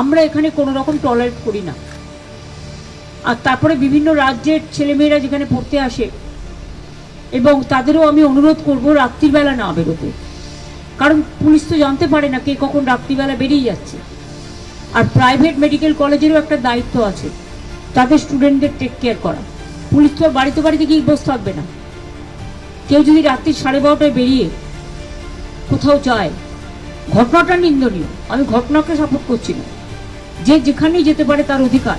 আমরা এখানে কোনো রকম টলারেট করি না। আর তারপরে বিভিন্ন রাজ্যের ছেলেমেয়েরা যেখানে পড়তে আসে, এবং তাদেরও আমি অনুরোধ করব রাত্রিবেলা না বেরোতে। কারণ পুলিশ তো জানতে পারে না কে কখন রাত্রিবেলা বেরিয়ে যাচ্ছে। আর প্রাইভেট মেডিকেল কলেজেরও একটা দায়িত্ব আছে, তাদের স্টুডেন্টদের টেক কেয়ার করা। পুলিশ তো বাড়িতে বাড়িতে গিয়ে বসে থাকবে না। কেউ যদি রাত্রি সাড়ে বারোটায় বেরিয়ে কোথাও যায়, ঘটনাটা নিন্দনীয়। আমি ঘটনাকে সাপোর্ট করছি না। যে যেখানেই যেতে পারে তার অধিকার।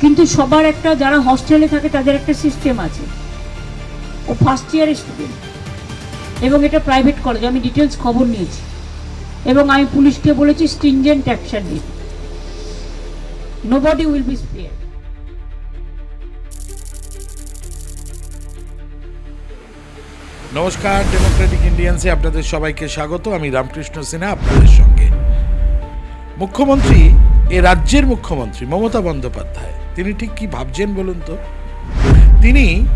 কিন্তু সবার একটা, যারা হস্টেলে থাকে তাদের একটা সিস্টেম আছে। ও ফার্স্ট ইয়ারের স্টুডেন্ট এবং এটা প্রাইভেট কলেজ আমি ডিটেলস খবর নিয়েছি। এবং আমি পুলিশকে বলেছি স্ট্রিনজেন্ট অ্যাকশন নিন। Nobody will be spare নমস্কার ডেমোক্রেটিক ইন্ডিয়ান্সে আপনাদের সবাইকে স্বাগত। আমি রামকৃষ্ণ সিনহা, আপনাদের সঙ্গে। মুখ্যমন্ত্রী, এ রাজ্যের মুখ্যমন্ত্রী মমতা বন্দ্যোপাধ্যায়, তিনি ঠিক কি ভাবছেন বলুন তো? তিনি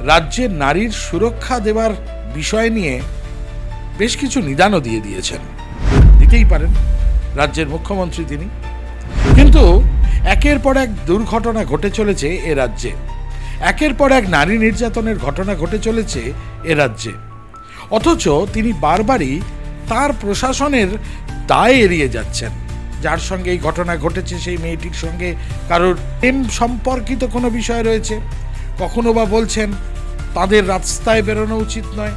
রাজ্যের নারীর সুরক্ষা দেওয়ার বিষয় নিয়ে বেশ কিছু নিদানও দিয়ে দিয়েছেন। দিতেই পারেন, রাজ্যের মুখ্যমন্ত্রী তিনি। কিন্তু একের পর এক দুর্ঘটনা ঘটে চলেছে এ রাজ্যে। একের পর এক নারী নির্যাতনের ঘটনা ঘটে চলেছে এ রাজ্যে। অথচ তিনি বারবারই তার প্রশাসনের দায় এড়িয়ে যাচ্ছেন। যার সঙ্গে এই ঘটনা ঘটেছে, সেই মেয়েটির সঙ্গে কারোর প্রেম সম্পর্কিত কোনো বিষয় রয়েছে? কখনো বা বলছেন, তাদের রাস্তায় বেরোনো উচিত নয়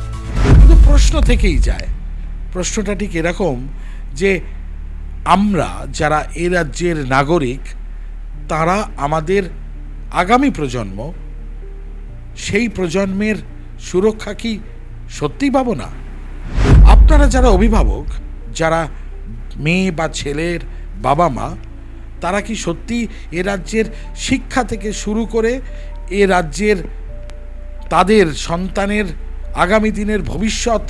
কিন্তু প্রশ্ন থেকেই যায়। প্রশ্নটা ঠিক এরকম যে, আমরা যারা এ রাজ্যের নাগরিক, তারা আমাদের আগামী প্রজন্ম, সেই প্রজন্মের সুরক্ষা কি সত্যি পাবো না? আপনারা যারা অভিভাবক, যারা মেয়ে বা ছেলের বাবা মা, তারা কি সত্যি এ রাজ্যের শিক্ষা থেকে শুরু করে এ রাজ্যের তাদের সন্তানের আগামী দিনের ভবিষ্যৎ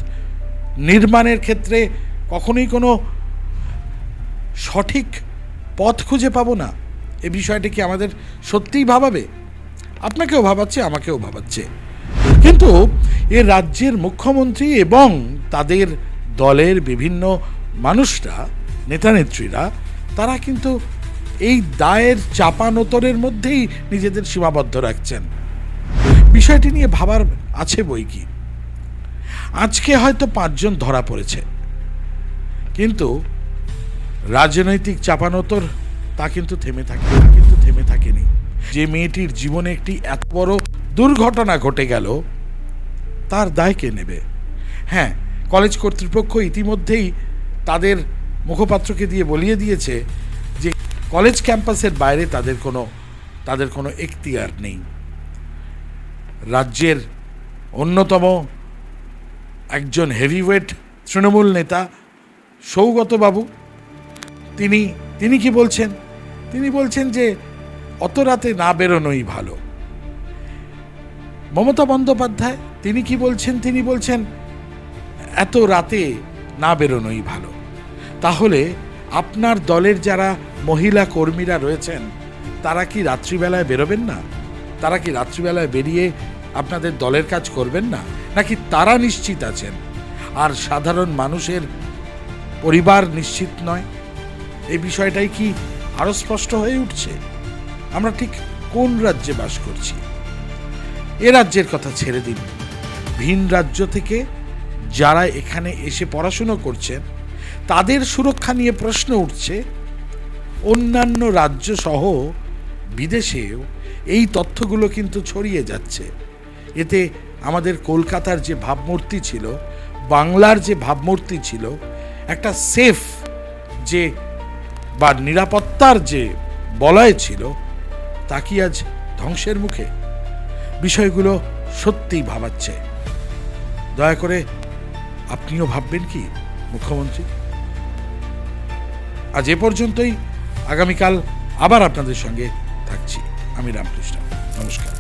নির্মাণের ক্ষেত্রে কখনোই কোনো সঠিক পথ খুঁজে পাবো না? এ বিষয়টি কি আমাদের সত্যিই ভাবাবে? আপনাকেও ভাবাচ্ছে, আমাকেও ভাবাচ্ছে। কিন্তু এ রাজ্যের মুখ্যমন্ত্রী এবং তাদের দলের বিভিন্ন মানুষরা, নেতানেত্রীরা তারা কিন্তু এই দায়ের চাপানোতরের মধ্যেই নিজেদের সীমাবদ্ধ রাখছেন। বিষয়টি নিয়ে ভাবার আছে বই কি? আজকে হয়তো পাঁচজন ধরা পড়েছে। কিন্তু রাজনৈতিক চাপানোতর তা কিন্তু থেমে থাকে, তা কিন্তু থেমে থাকেনি। যে মেয়েটির জীবনে একটি এত বড় দুর্ঘটনা ঘটে গেল, তার দায় কে নেবে? হ্যাঁ কলেজ কর্তৃপক্ষ ইতিমধ্যেই তাদের মুখপাত্রকে দিয়ে বলিয়ে দিয়েছে যে কলেজ ক্যাম্পাসের বাইরে তাদের কোনো তাদের কোনো এখতিয়ার নেই। রাজ্যের অন্যতম একজন হেভিওয়েট তৃণমূল নেতা সৌগতবাবু, তিনি তিনি কি বলছেন? তিনি বলছেন যে অত রাতে না বেরোনোই ভালো। মমতা বন্দ্যোপাধ্যায়, তিনি কি বলছেন? তিনি বলছেন, এত রাতে না বেরোনোই ভালো। তাহলে আপনার দলের যারা মহিলা কর্মীরা রয়েছেন, তারা কি রাত্রিবেলায় বেরোবেন না? তারা কি রাত্রিবেলায় বেরিয়ে আপনাদের দলের কাজ করবেন না? নাকি তারা নিশ্চিত আছেন? আর সাধারণ মানুষের পরিবার নিশ্চিত নয়? এই বিষয়টাই কি আরও স্পষ্ট হয়ে উঠছে? আমরা ঠিক কোন রাজ্যে বাস করছি? এ রাজ্যের কথা ছেড়ে দিন। ভিন রাজ্য থেকে যারা এখানে এসে পড়াশুনো করছেন তাদের সুরক্ষা নিয়ে প্রশ্ন উঠছে, অন্যান্য রাজ্য সহ বিদেশেও এই তথ্যগুলো কিন্তু ছড়িয়ে যাচ্ছে। এতে আমাদের কলকাতার যে ভাবমূর্তি ছিল, বাংলার যে ভাবমূর্তি ছিল, একটা সেফ যে বা নিরাপত্তার যে বলয় ছিল, তা কি আজ ধ্বংসের মুখে? বিষয়গুলো সত্যিই ভাবাচ্ছে। দয়া করে, আপনিও ভাববেন কি, মুখ্যমন্ত্রী? আজ এ পর্যন্তই। আগামীকাল আবার আপনাদের সঙ্গে থাকছি। আমি রামকৃষ্ণ। নমস্কার।